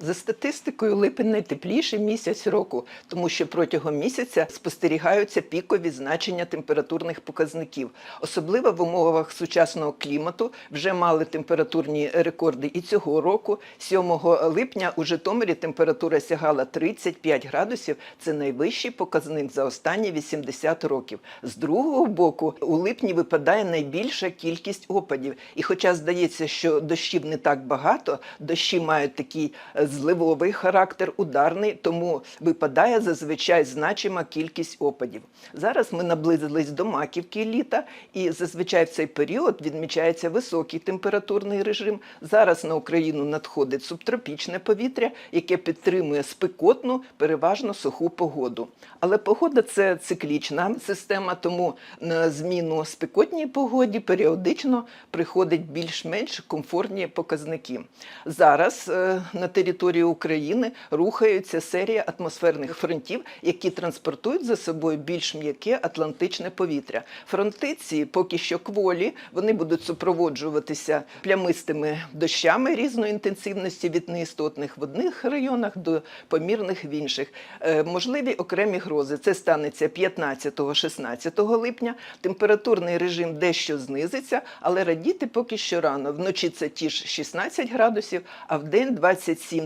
За статистикою, липень найтепліший місяць року, тому що протягом місяця спостерігаються пікові значення температурних показників. Особливо в умовах сучасного клімату вже мали температурні рекорди і цього року. 7 липня у Житомирі температура сягала 35 градусів. Це найвищий показник за останні 80 років. З другого боку, у липні випадає найбільша кількість опадів. І хоча здається, що дощів не так багато, дощі мають такий е, зливовий характер, ударний, тому випадає зазвичай значима кількість опадів. Зараз ми наблизились до маківки літа, і зазвичай в цей період відмічається високий температурний режим. Зараз на Україну надходить субтропічне повітря, яке підтримує спекотну, переважно суху погоду. Але погода це циклічна система, тому на зміну спекотній погоді періодично приходить більш-менш комфортні показники. Зараз е, на території України рухаються серія атмосферних фронтів, які транспортують за собою більш м'яке атлантичне повітря. Фронти ці поки що кволі, вони будуть супроводжуватися плямистими дощами різної інтенсивності від неістотних в одних районах до помірних в інших. Е, можливі окремі грози. Це станеться 15-16 липня. Температурний режим дещо знизиться, але радіти поки що рано. Вночі це ті ж 16 градусів, а в день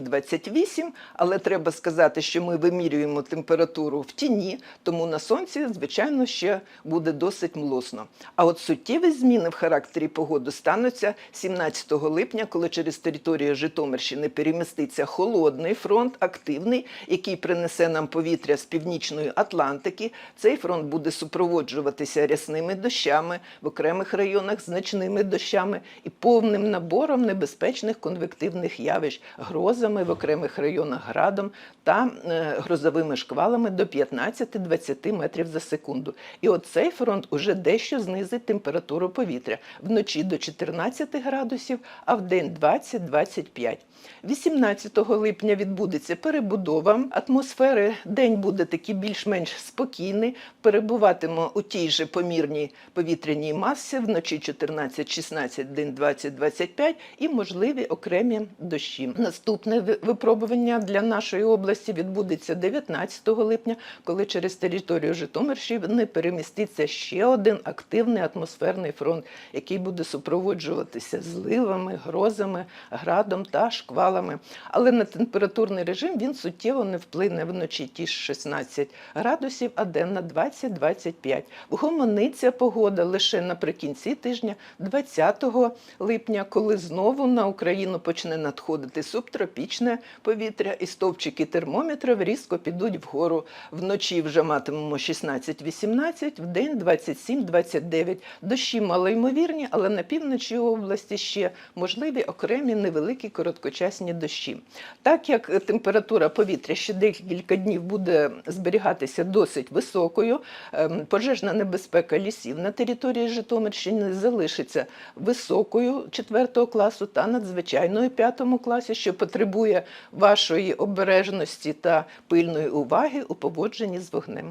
27-28. Але треба сказати, що ми вимірюємо температуру в тіні, тому на сонці, звичайно, ще буде досить млосно. А от суттєві зміни в характері погоди стануться 17 липня, коли через територію Житомирщини переміститься холодний фронт, активний, який принесе нам повітря з північної Атлантики. Цей фронт буде супроводжуватися рясними дощами в окремих районах, значними дощами і повним набором небезпечних конвективних явищ, грозами в окремих районах градом та е, грозовими шквалами до 15-20 метрів за секунду. І от цей фронт уже дещо знизить температуру повітря вночі до 14 градусів, а в день 20-25. 18 липня відбудеться перебудова атмосфери. День буде такий більш-менш спокійний. Перебуватиме у тій же помірній повітряній масі вночі 14-16, день 20-25 і можливі окремі дощі. Випробування для нашої області відбудеться 19 липня, коли через територію Житомирщини переміститься ще один активний атмосферний фронт, який буде супроводжуватися зливами, грозами, градом та шквалами. Але на температурний режим він суттєво не вплине вночі ті ж 16 градусів, а денна 20-25. Вгомониться погода лише наприкінці тижня, 20 липня, коли знову на Україну почне надходити субтропічне повітря, і стовпчики термометрів різко підуть вгору. Вночі вже матимемо 16-18, в день 27-29. Дощі малоймовірні, але на півночі області ще можливі окремі невеликі короткочасні дощі. Так як температура повітря ще декілька днів буде зберігатися досить високою, ем, пожежна небезпека лісів на території Житомирщини залишиться високою 4 класу та надзвичайною 5 класі, що потребує вашої обережності та пильної уваги у поводженні з вогнем.